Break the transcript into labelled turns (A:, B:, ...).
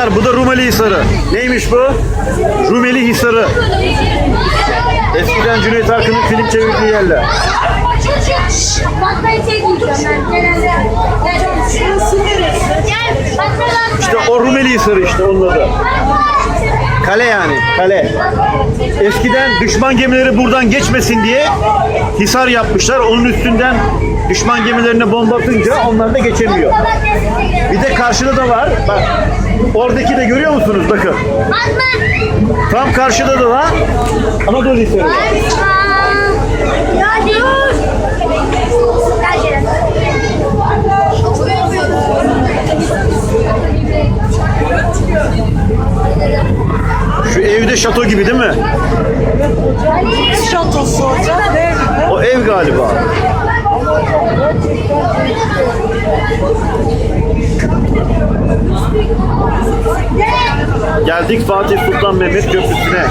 A: Hisar. Bu da Rumeli Hisarı. Neymiş bu? Rumeli Hisarı. Eskiden Cüneyt Arkın'ın film çevirdiği yerler. İşte o Rumeli Hisarı işte onun adı. Kale yani, kale. Eskiden düşman gemileri buradan geçmesin diye hisar yapmışlar. Onun üstünden düşman gemilerine bomba atınca onlar da geçemiyor. Bir de karşıda da var. Bak oradaki de görüyor musunuz? Bakın. Tam karşıda da var. Anadolu Hisarı. Evde şato gibi değil mi?
B: şatosu hocam. Ne?
A: O ev galiba. Geldik Fatih Sultan Mehmet Köprüsü'ne.